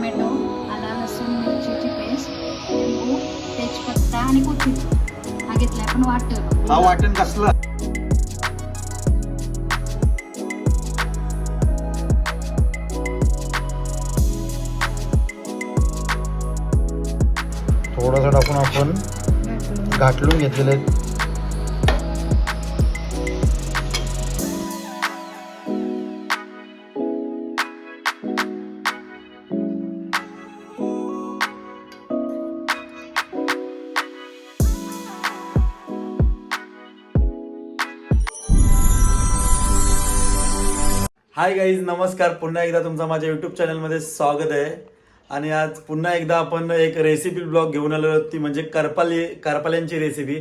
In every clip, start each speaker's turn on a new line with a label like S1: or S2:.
S1: Tomato आला लसूण मिरचीची पेस्ट लिंबू तेजपत्ता आणि कोथिंबीर. हा घेतलाय आपण वाटण.
S2: हा वाटण कसलं? थोडंसं टाकून आपण घाटलून घेतलेले हाय गाईज नमस्कार. पुन्हा एकदा तुमचं माझ्या युट्यूब चॅनलमध्ये स्वागत आहे. आणि आज पुन्हा एकदा आपण एक रेसिपी ब्लॉग घेऊन आलो आहोत, ती म्हणजे करपाली करपाल्यांची रेसिपी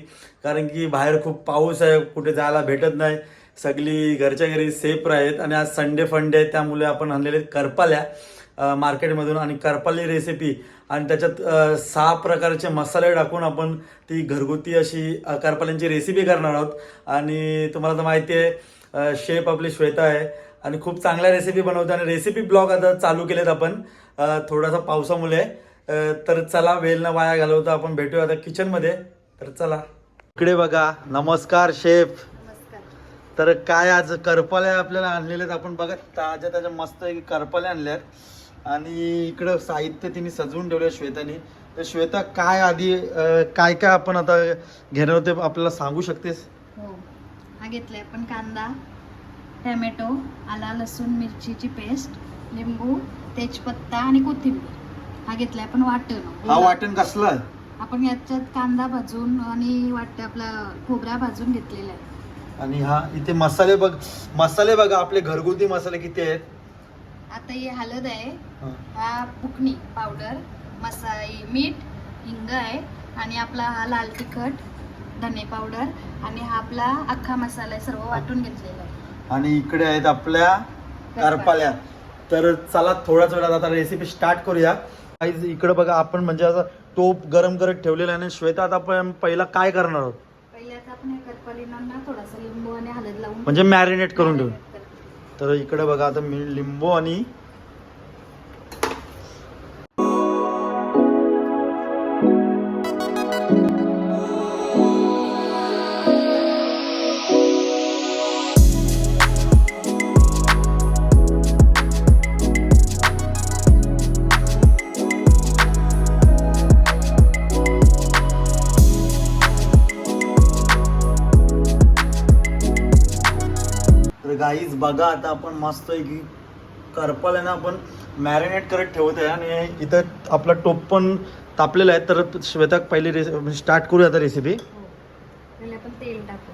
S2: कारण की बाहेर खूप पाऊस आहे कुठे जायला भेटत नाही. सगळी घरच्या घरी सेफ आहेत आणि आज संडे फंडे आहे त्यामुळे आपण आणलेले करपाल्या मार्केटमधून आणि करपाली रेसिपी आणि त्याच्यात सहा प्रकारचे मसाले टाकून आपण ती घरगुती अशी करपाल्यांची रेसिपी करणार आहोत. आणि तुम्हाला तर माहिती आहे शेप आपली श्वेता आहे. आणि खूप चांगल्या रेसिपी बनवते. आणि रेसिपी ब्लॉग आता चालू केलेत आपण. थोडासा पावसामुळे. तर चला वेळ न वाया घालवता आपण भेटूया आता किचनमध्ये तर चला. इकडे बघा. नमस्कार शेफ
S1: नमस्कार.
S2: तर काय आज करपाल्या आपल्याला आणलेल्या आहेत आपण बघा. ताज्या ताज्या मस्त करपाल्या आणल्या आहेत. आणि इकडं साहित्य तिने सजवून ठेवलं श्वेतानी. तर श्वेता काय आधी काय काय आपण आता घेणार होते आपल्याला सांगू शकतेस?
S1: हो. हा घेतलाय. आपण कांदा टॅमॅटो आला लसूण मिरचीची पेस्ट लिंबू तेजपत्ता आणि कोथिंबीर. हा घेतलाय आपण वाटण.
S2: हा वाटण कसलं?
S1: आपण याच्यात कांदा भाजून आणि वाटण आपला खोबरा भाजून घेतलेला आहे.
S2: आणि हा इथे मसाले बघ मसाले बघा आपले घरगुती मसाले किती आहेत?
S1: आता ही हळद आहे
S2: हा.
S1: हा बुकणी पावडर मसा मीठ हिंग आहे आणि आपला हा लाल तिखट धने पावडर आणि हा आपला अख्खा मसाला आहे सर्व वाटून घेतलेला आहे.
S2: आणि इकडे आहेत आपल्या करपाल्या. तर चला थोड्याच वेळात आता रेसिपी स्टार्ट करूया. Guys, इकडे बघा आपण म्हणजे असं टोप गरम करत ठेवलेला आहे आणि श्वेता आता आपण पहिला काय करणार आहोत?
S1: पहिले आता आपण या करपालींना थोडासा लिंबू आणि हळद लावून
S2: म्हणजे मॅरिनेट करून ठेवू.
S1: Marinate करते.
S2: तर इकडे बघा आता मी लिंबू आणि गाईज बघा आता आपण मस्त आहे की करपाल्यानं आपण मॅरिनेट करत ठेवत आहे आणि इथं आपला टोप पण तापलेला आहे तर श्वेता पहिली रेसिपी म्हणजे स्टार्ट करूया आता रेसिपी
S1: हो. आपण तेल टाकू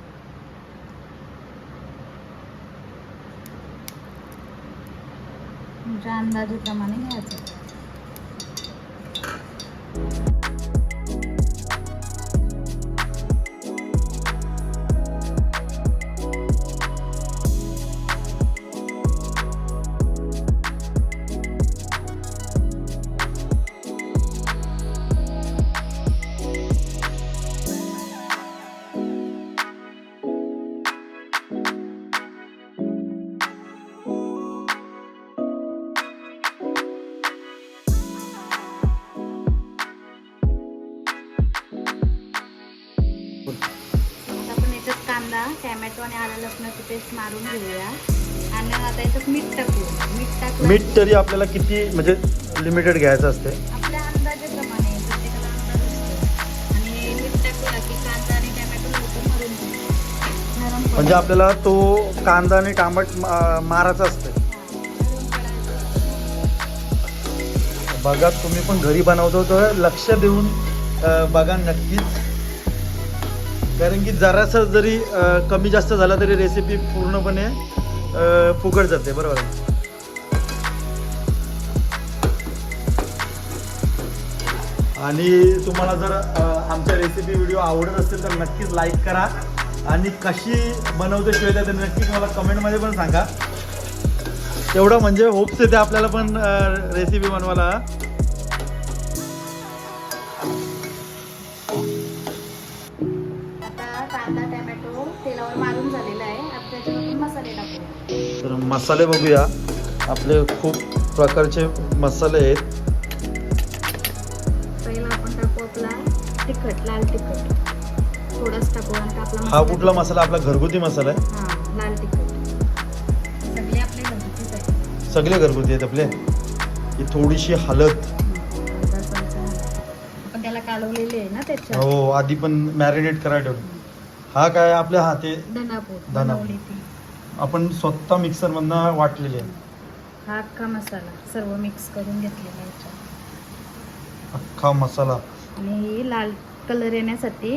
S1: तुमच्या घ्यायचं. पेस्ट मारून घेऊया आणि आता याच्यात मीठ टाकू मीठ टाकलं
S2: मीठ तरी आपल्याला किती म्हणजे लिमिटेड घ्यायचं असते
S1: आपल्या अंदाजाप्रमाणे प्रत्येकाला अंदाज असतो आणि मीठ टाकलं की कांदा आणि टॅमॅटो लवकर मरून जाईल. नरम पडेल.
S2: म्हणजे आपल्याला तो कांदा आणि टामट मारायचा असते
S1: नरम पडायचं.
S2: बघा तुम्ही पण घरी बनवतो तर लक्ष देऊन अं, बघा नक्कीच कारण की जरासं जरी कमी जास्त झाला तरी रेसिपी पूर्णपणे फुकट जाते बरोबर आणि तुम्हाला जर आमच्या रेसिपी व्हिडिओ आवडत असेल तर नक्कीच लाईक करा. आणि कशी बनवते श्वेता ते नक्कीच मला कमेंटमध्ये पण सांगा. तेवढं म्हणजे होप्स येते आपल्याला पण रेसिपी बनवायला.
S1: मसाले
S2: बघूया. आपले खूप प्रकारचे मसाले आहेत. हा कुठला मसाला? आपला घरगुती मसाला आहे.
S1: सगळे
S2: घरगुती आहेत आपले. ही थोडीशी
S1: हालत
S2: हो आधी पण मॅरिनेट करायला हा काय आपल्या हाते?
S1: धनापूर
S2: आपण स्वतः मिक्सर मधनं वाटलेले आहे.
S1: हा अख्खा मसाला सर्व मिक्स करून घेतलेला आहे याच्यात.
S2: अख्खा मसाला.
S1: आणि लाल कलर येण्यासाठी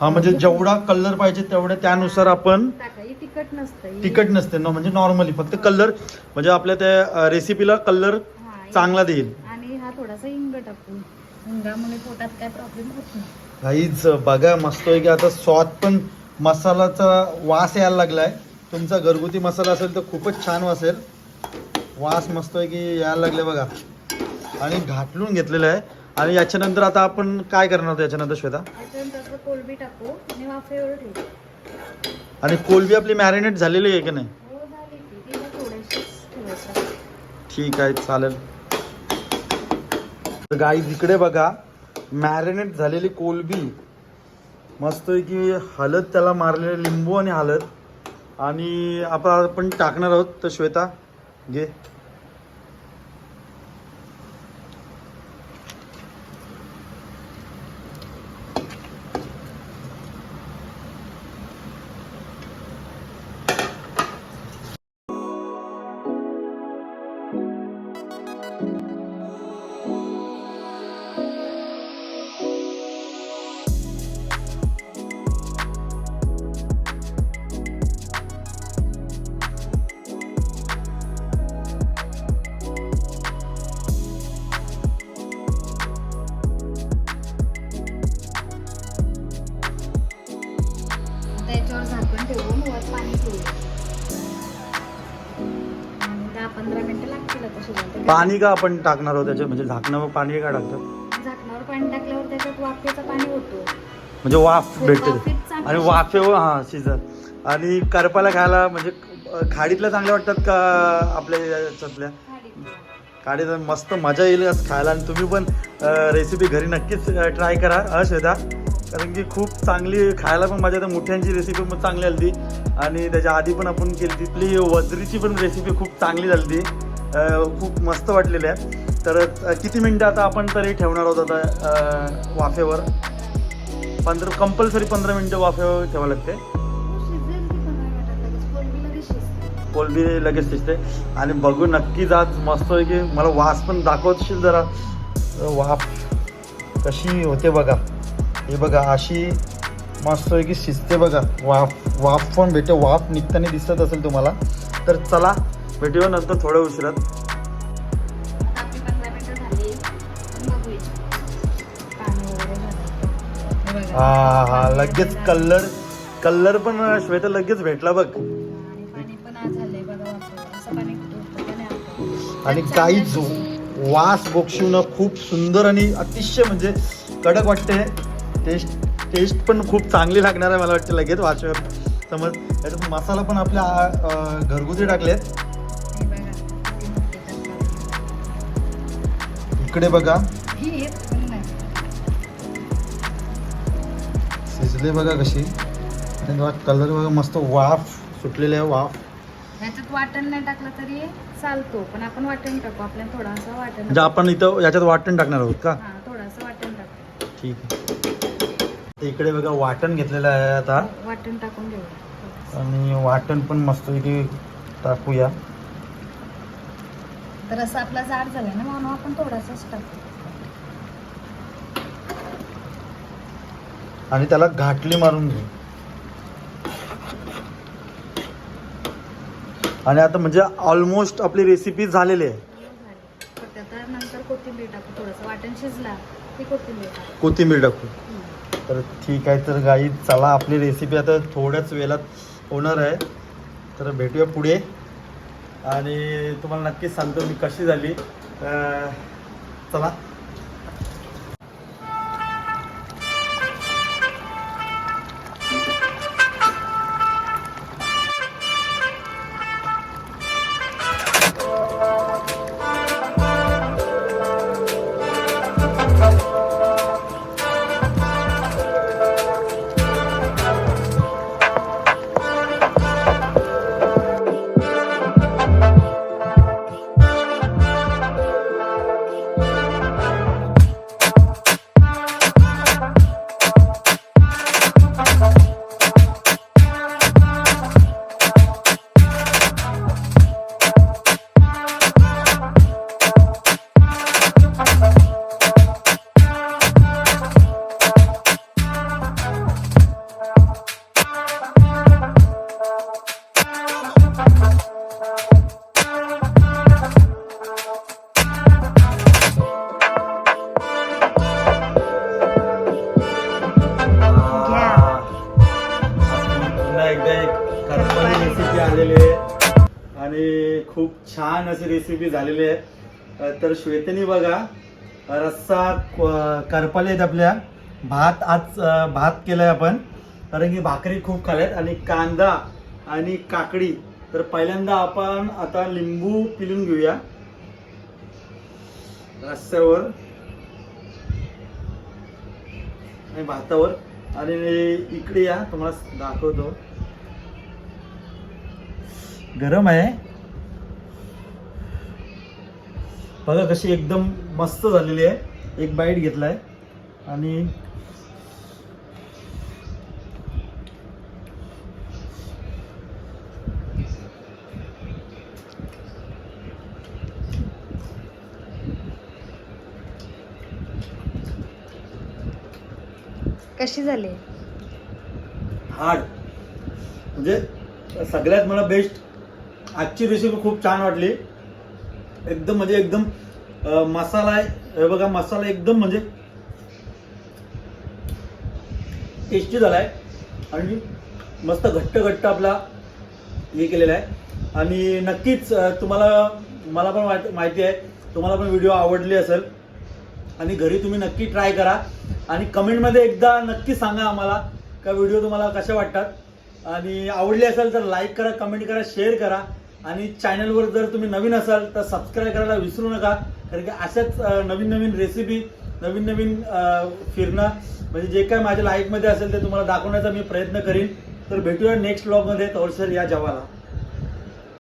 S2: हा म्हणजे जेवढा कलर पाहिजे तेवढ्या त्यानुसार आपण
S1: टाका. ही तिखट नसतं ही-
S2: तिखट नसते. ना म्हणजे नॉर्मली फक्त कलर म्हणजे आपल्या त्या रेसिपीला कलर
S1: हा, ही-
S2: चांगला देईल.
S1: आणि हा थोडासा हिंग टाकू हिंगामुळे पोटात काय प्रॉब्लेम होत नाही.
S2: काहीच बघा मस्त आहे की आता स्वाद पण मसालाचा वास यायला लागलाय. तुमचा घरगुती मसाला असेल तर खूपच छान वासेल. वास मस्त आहे की यायला लागले बघा. आणि घाटलून घेतलेलं आहे. आणि याच्यानंतर आता आपण काय करणार आहोत याच्यानंतर श्वेता?
S1: कोलबी टाकू आणि
S2: कोलबी आपली मॅरिनेट झालेली आहे की नाही?
S1: हो
S2: ठीक आहे चालेल. गाई इकडे बघा. मॅरिनेट झालेली कोलबी. मस्त आहे की हळद त्याला मारलेले लिंबू आणि हळद. आणि आपण टाकणार आहोत तर श्वेता घे.
S1: झाकण ठेवून वर पाणी ठेवूया आणि दहा पंधरा मिनिटं लागतील आता शिजायला
S2: पाणी का आपण टाकणार आहोत त्याच्यात? म्हणजे झाकणावर पाणी का टाकतात?
S1: झाकणावर पाणी टाकल्यावर त्याच्यात वाफेचं पाणी होतो.
S2: म्हणजे वाफ भेटते. आणि वाफेवर हा शिजत आणि करपाला खायला म्हणजे खाडीतल्या चांगल्या वाटतात का आपल्या याच्यातल्या? तर मस्त मजा येईल खायला. आणि तुम्ही पण रेसिपी घरी नक्कीच ट्राय करा. अ श्वेता? कारण की खूप चांगली खायला पण माझ्या आता मोठ्यांची रेसिपी पण चांगली आली आणि त्याच्या आधी पण आपण केली तिथली वजरीची पण रेसिपी खूप चांगली झाली खूप मस्त वाटलेली आहे. तर किती मिनटं आता आपण तरी ठेवणार आहोत आता वाफेवर? पंधरा कंपल्सरी पंधरा मिनटं वाफेवर ठेवावं लागते.
S1: कोलबी लगेच शिजते.
S2: आणि बघू नक्की जात. मस्त आहे की मला वास पण दाखवशील जरा. वाफ कशी होते बघा. हे बघा अशी मस्त आहे की शिजते बघा. वाफ वाफ पण भेटे वाफ निघताना दिसत असेल तुम्हाला. तर चला भेटूया नंतर थोड्या उशिरात.
S1: हे.
S2: हा लगेच कलर कलर पण श्वेता लगेच भेटला बघ.
S1: आणि पाणी पण आज झालंय बघा वाफेवर असं पाणी उठतं का नाही आपलं?
S2: आणि
S1: त्यात
S2: काही
S1: चांगलं
S2: जो
S1: शिजतं.
S2: वास बोक्षून खूप सुंदर आणि अतिशय म्हणजे कडक वाटते. टेस्ट टेस्ट पण खूप चांगली लागणार आहे मला वाटतं लगेच वाचवर समज याच्यात मसाला पण आपल्या अं, घरगुती टाकलेत.
S1: हे बघा.
S2: इकडे बघा.
S1: ही येत पण नाही.
S2: शिजले बघा कशी. आणि कलर बघा मस्त वाफ सुटलेले आहे वाफ.
S1: ह्याच्यात वाटण नाही टाकलं तरी चालतो पण आपण वाटण टाकू. आपल्याला थोडासा वाटण
S2: म्हणजे आपण इथं याच्यात वाटण टाकणार आहोत का?
S1: हा थोडासा वाटण टाकू.
S2: ठीक आहे. इकडे बघा वाटण घेतलेलं आहे आता.
S1: वाटण टाकून घेऊ.
S2: आणि वाटण पण मस्त इथे टाकूया.
S1: तर असं आपला जाड झाला ना म्हणून आपण थोडासाच टाकू.
S2: आणि त्याला घाटली मारून घेऊ आणि आता म्हणजे ऑलमोस्ट आपली रेसिपी झालेली आहे.
S1: नंतर कोथिंबीर टाकू थोडंसं. वाटण शिजला की कोथिंबीर
S2: कोथिंबीर टाकू. तर ठीक आहे तर गाई चला आपली रेसिपी आता थोड्याच वेळात होणार आहे. तर भेटूया पुढे. आणि तुम्हाला नक्कीच सांगतो मी कशी झाली. चला. छान अशी रेसिपी झालेली आहे. तर श्वेतनी बघा रस्सा करपाले आहेत आपल्या. भात आज भात भात केलाय आपण. कारण की भाकरी खूप खाल्यात आणि कांदा आणि काकडी. तर पहिल्यांदा आपण आता लिंबू पिलून घेऊया. रस्त्यावर आणि भातावर. आणि इकडे या. तुम्हाला दाखवतो. गरम आहे. बघा कशी एकदम मस्त झालेली आहे. एक बाईट घेतलाय. आणि
S1: कशी झाली?
S2: हार्ड. म्हणजे सगळ्यात मला बेस्ट आजची रेसिपी खूप छान वाटली. एकदम म्हणजे एकदम मसाला आहे. हे बघा मसाला एकदम म्हणजे टेस्टी झाला आहे. आणि मस्त घट्ट घट्ट आपला हे केलेला आहे. आणि नक्कीच तुम्हाला मला पण माहित- माहिती आहे तुम्हाला पण व्हिडिओ आवडली असेल. आणि घरी तुम्ही नक्की ट्राय करा. आणि कमेंटमध्ये एकदा नक्की सांगा आम्हाला का व्हिडिओ तुम्हाला कशा वाटतात. आणि आवडले असेल तर लाईक करा कमेंट करा शेअर करा. आणि चॅनलवर जर तुम्ही नवीन असाल तर सबस्क्राईब करायला विसरू नका. कारण की अशाच नवीन नवीन रेसिपी नवीन नवीन फिरणं म्हणजे जे काय माझ्या लाईफमध्ये असेल ते तुम्हाला दाखवण्याचा मी प्रयत्न करीन. तर भेटूया नेक्स्ट ब्लॉगमध्ये तोरसर या जवाला.